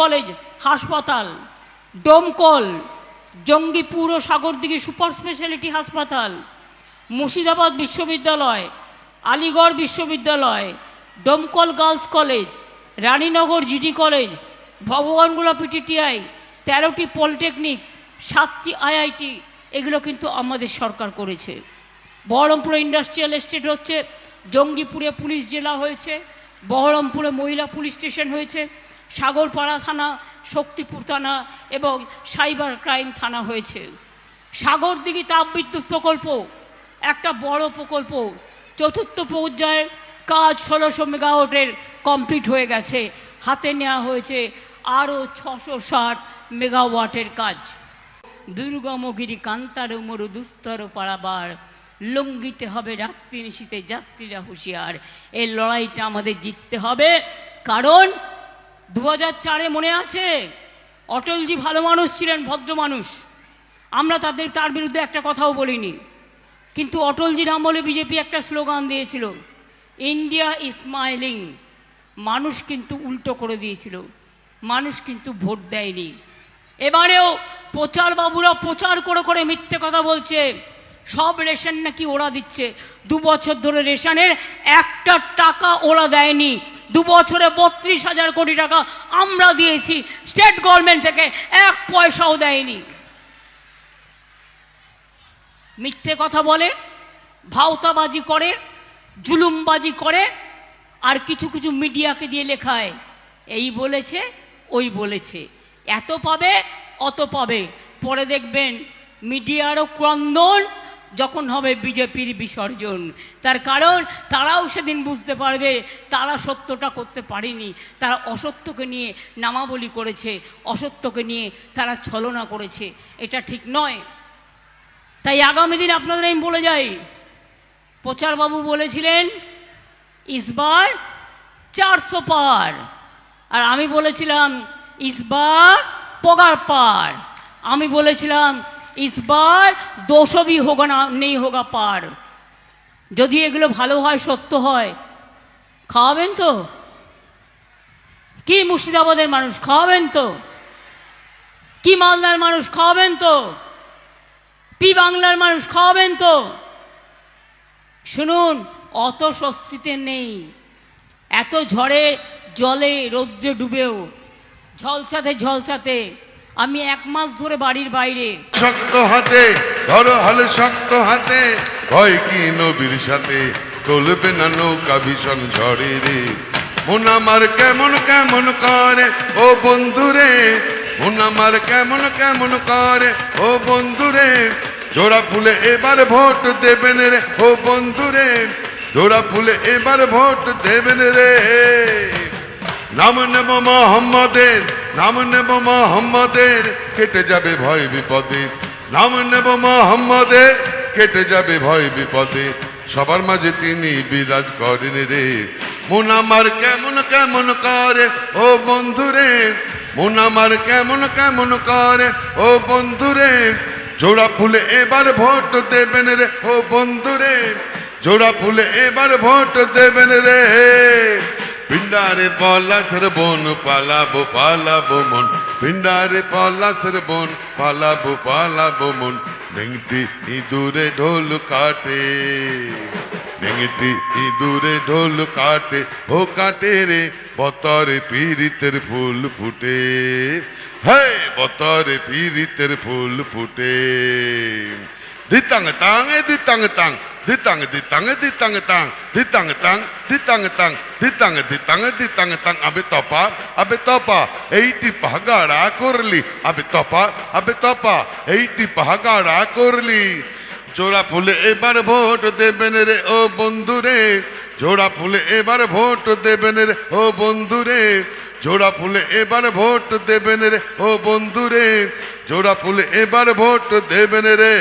College, হাসপাতাল, ডোমকল জঙ্গিপুর ও Sagardighi super speciality হাসপাতাল, মুর্শিদাবাদ বিশ্ববিদ্যালয়, আলিগড় বিশ্ববিদ্যালয়, Domkal girls college, Raninagar GD college, Bhagwangola PTTI, তেরোটি পলিটেকনিক, সাতটি আইআইটি, এগুলো কিন্তু আমাদের সরকার করেছে। বহরমপুর ইন্ডাস্ট্রিয়াল এস্টেট হচ্ছে, জঙ্গিপুরে পুলিশ জেলা হয়েছে বহরমপুরে মহিলা পুলিশ স্টেশন হয়েছে, সাগরপাড়া থানা, শক্তিপুর থানা এবং সাইবার ক্রাইম থানা হয়েছে। সাগরদিঘি তাপবিদ্যুৎ প্রকল্প, একটা বড় প্রকল্প, চতুর্থ পর্যায়ের কাজ ষোলোশো মেগাওয়াটের কমপ্লিট হয়ে গেছে। হাতে নেওয়া হয়েছে আরও ছশো ষাট মেগাওয়াটের কাজ। দুর্গমগিরি কান্তার মরু দুস্তর পাড়াবার লঙ্ঘিতে হবে রাত্রি নিশীতে যাত্রীরা হুঁশিয়ার। এই লড়াইটা আমাদের জিততে হবে। কারণ দু চারে মনে আছে, অটলজি ভালো মানুষ ছিলেন, ভদ্র মানুষ। আমরা তাদের, তার বিরুদ্ধে একটা কথাও বলিনি। কিন্তু অটলজির আমলে বিজেপি একটা স্লোগান দিয়েছিল, ইন্ডিয়া স্মাইলিং। মানুষ কিন্তু উল্টো করে দিয়েছিল, মানুষ কিন্তু ভোট দেয়নি। এবারেও প্রচার বাবুরা প্রচার করে করে মিথ্যে কথা বলছে সব রেশন নাকি ওরা দিচ্ছে। দু বছর ধরে রেশনের একটা টাকা ওরা দেয়নি। দু বছরে বত্রিশ হাজার কোটি টাকা আমরা দিয়েছি। স্টেট গভর্নমেন্ট থেকে এক পয়সাও দেয়নি। মিথ্যে কথা বলে, ভাওতাবাজি করে, জুলুমবাজি করে, আর কিছু কিছু মিডিয়াকে দিয়ে লেখায়। এই বলেছে, ওই বলেছে। এত পাবে, অত পাবে। পরে দেখবেন মিডিয়ারও ক্রন্দন যখন হবে বিজেপির বিসর্জন। তার কারণ, তারাও সেদিন বুঝতে পারবে, তারা সত্যটা করতে পারেনি। তারা অসত্যকে নিয়ে নামাবলি করেছে, অসত্যকে নিয়ে তারা ছলনা করেছে। এটা ঠিক নয়। তাই আগামী দিন আপনাদের আমি বলে যাই, প্রচারবাবু বলেছিলেন ইসবার চারশো পার। আর আমি বলেছিলাম ইসবার পগার পার। আমি বলেছিলাম ইসবার দোষবি হোগা না নেই হোগা পার যদি এগুলো ভালো হয় সত্য হয় খাওয়াবেন তো কি মুর্শিদাবাদের মানুষ খাওয়াবেন তো কি মালদার মানুষ খাওয়াবেন তো পি বাংলার মানুষ খাওয়াবেন তো শুনুন, অত স্বস্তিতে নেই। এত ঝড়ে জলে রৌদ্রে ডুবেও, ঝলসাতে ঝলসাতে আমি এক মাস ধরে বাড়ির বাইরে। শক্ত হাতে, ধরো হলে শক্ত হাতে, ভয় কি নবীর সাথে? চলবে না নৌকা ভীষণ ঝড়ে রে মন আমার কেমন কেমন করে? ও বন্ধুরে, মন আমার কেমন কেমন করে? ও বন্ধুরে, জোড়া ফুলে এবার ভোট দেবেন রে। ও বন্ধুরে, জোড়া ফুলে এবার ভোট দেবেন রে। নাম নেব মোহাম্মদের নাম নেব মোহাম্মদের, কেটে যাবে ভয় বিপদে। নাম নেব মোহাম্মদের, কেটে যাবে ভয় বিপদে। সবার মাঝে তিনি বিরাজ করেন রে। মন আমার কেমন কেমন করে, ও বন্ধুরে? মন আমার কেমন কেমন করে, ও বন্ধুরে? জোড়া ফুলে এবার ভোট দেবেন রে, ও বন্ধুরে। জোড়া ফুলে এবার ভোট দেবেন রে। পিন্ডারে পলাশের বন পালাবো পালাবো মন পিন্ডারে পলাশের বন পালাবো পালাবো মন নেংটি ইঁদুরে ঢোল কাটে নেংটি ইঁদুরে ঢোল কাটে ও কাটে রে বতরে পীড়িতের ফুল ফুটে হে বতরে পীড়িতের ফুল ফুটে দিতাং এ দিতাং তাং দিতাং দিতাং দিতাং তাং দিতাং তাং দিতাং তাং দিতাং দিতাং দিতাং তাং আবে তপা আবে তপা এইটি পাহাগাড়া করলি আবে তপা আবে তপা এইটি পাহাগাড়া করলি জোড়া ফুলে এবার ভোট দেবেন রে ও বন্ধুরে জোড়া ফুলে এবার ভোট দেবেন রে ও বন্ধুরে জোড়া ফুলে এবার ভোট দেবেন রে ও বন্ধুরে জোড়া ফুলে এবার ভোট দেবেন রে